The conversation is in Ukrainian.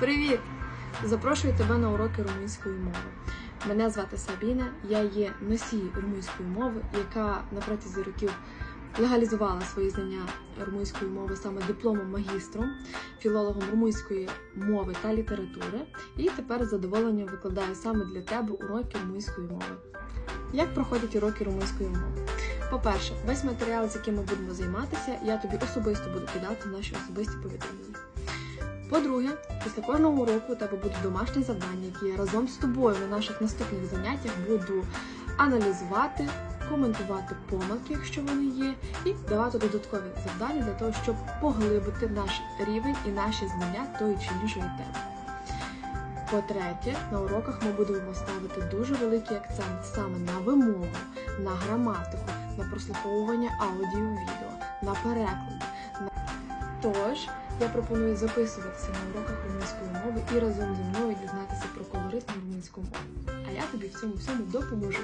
Привіт! Запрошую тебе на уроки румунської мови. Мене звати Сабіна, я є носій румунської мови, яка на протязі років легалізувала свої знання румунської мови саме дипломом магістром, філологом румунської мови та літератури, і тепер з задоволенням викладаю саме для тебе уроки румунської мови. Як проходять уроки румунської мови? По-перше, весь матеріал, з яким ми будемо займатися, я тобі особисто буду кидати наші особисті повідомлення. По-друге, після кожного уроку у тебе буде домашнє завдання, яке я разом з тобою на наших наступних заняттях буду аналізувати, коментувати помилки, якщо вони є, і давати додаткові завдання для того, щоб поглибити наш рівень і наші знання тої чи іншої теми. По-третє, на уроках ми будемо ставити дуже великий акцент саме на вимову, на граматику, на прослуховування аудіо-відео, на переклади. Тож, я пропоную записуватися на уроках румунської мови і разом зі мною дізнатися про колорит на румунську мову. А я тобі в цьому всьому допоможу.